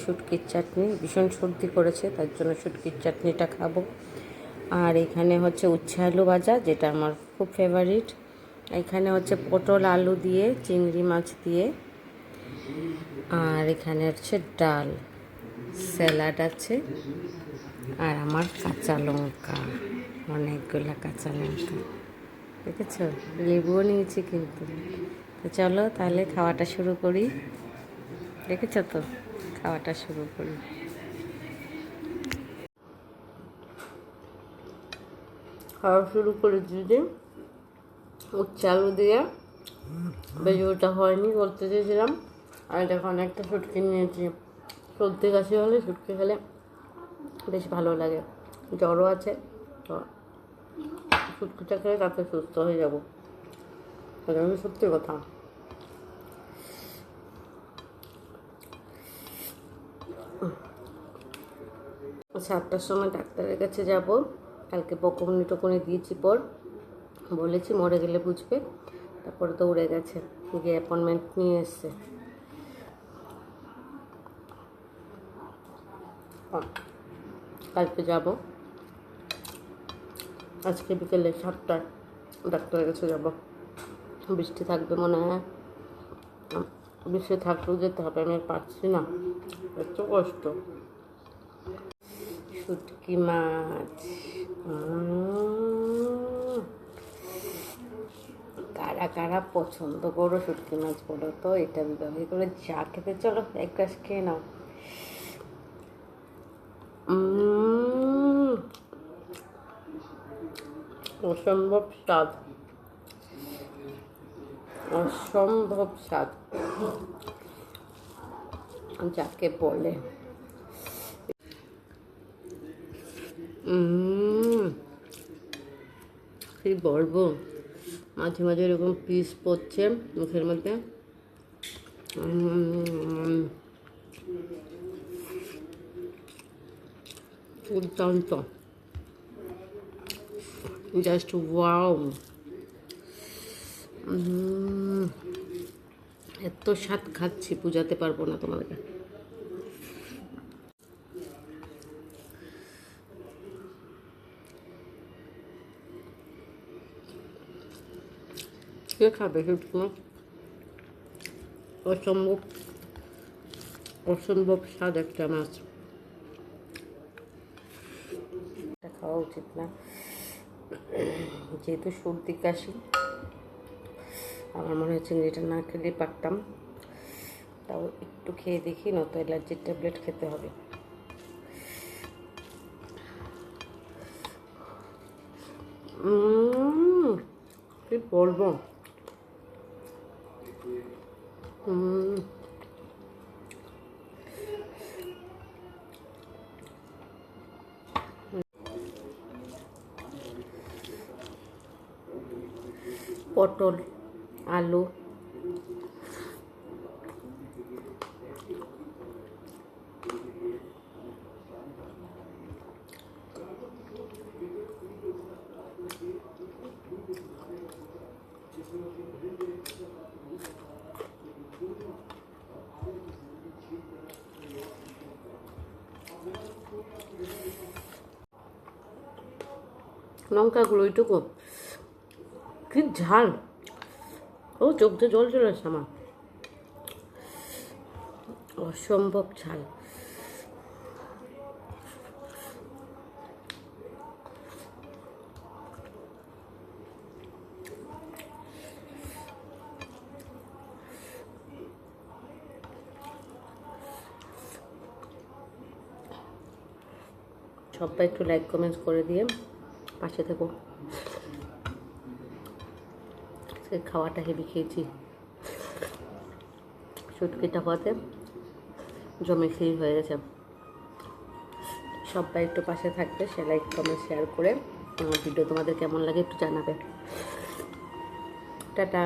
শুটকির চাটনি, ভীষণ সর্দি করেছে, তার জন্য শুটকির চাটনিটা খাব। আর এখানে হচ্ছে উচ্ছে আলু ভাজা, যেটা আমার খুব ফেভারিট এখানে হচ্ছে পটল আলু দিয়ে, চিংড়ি মাছ দিয়ে। আর এখানে হচ্ছে ডাল, স্যালাড আছে। আর আমার কাঁচা লঙ্কা, অনেকগুলো কাঁচা লঙ্কা। দেখেছ? লেবুও নিয়েছি কিন্তু। তো চলো তাহলে খাওয়াটা শুরু করি। দেখেছ তো? খাওয়াটা শুরু করি। খাওয়া শুরু করে দিদি উচ্ছে আলু দিয়ে বেশি ওটা হয়নি করতে চেয়েছিলাম। আর দেখো, অনেকটা সুটকি নিয়েছি। সর্দি কাশি হলে সুটকি খেলে বেশ ভালো লাগে। জ্বরও আছে, তো সুটকিটা খেলে তাতে সুস্থ হয়ে যাব। সত্যি কথা। সাতটার সময় ডাক্তারের কাছে যাব। কালকে বকুনি টকুনি দিয়েছি পর। বলেছি মরে গেলে বুঝবে। তারপরে তো উড়ে গেছে। গিয়ে অ্যাপয়েন্টমেন্ট নিয়ে এসছে। কালকে যাব। আজকে বিকেলে সাতটায় ডাক্তারের কাছে যাব। বৃষ্টি থাকবে মনে হয়। বৃষ্টি থাকলেও যেতে হবে, আমি পারছি না। এত কষ্ট। শুটকি মাছ। কারা কারা পছন্দ করো শুটকি মাছ বলো তো? এটা বিভাগে করে যা খেতে চলো, এক গ্লাস খেয়ে নাও। অসম্ভব স্বাদ। অসম্ভব স্বাদ। যাকে বলে। কি বলব মাঝে মাঝে এরকম পিস পড়ছে মুখের মধ্যে। দুর্দান্ত জাস্ট ওয়াও। এত স্বাদ খাচ্ছি, বুঝাতে পারব না তোমাদেরকে। কে খাবে শুটকি অসম্ভব অসম্ভব স্বাদ একটা মাছ খাওয়া উচিত না যেহেতু সর্দি কাশি আমার মনে হয় চিংড়িটা না খেলেই পারতাম তাও একটু খেয়ে দেখি নয়তো অ্যালার্জির ট্যাবলেট খেতে হবে কি বলব পটল আলু লঙ্কাগুলো ওইটুকু কি ঝাল। ও চোখ দিয়ে জল চলে আসছে আমার। অসম্ভব ঝাল। সবাই একটু লাইক কমেন্টস করে দিয়ে পাশে থেকো। আজকে খাওয়াটা হেভি খেয়েছি। শুটকিটা হওয়াতে জমে খেয়ে হয়ে গেছে। সবাই একটু পাশে থাকবে, সে লাইক কমেন্ট শেয়ার করে ভিডিও তোমাদের কেমন লাগে একটু জানাবে। টাটা।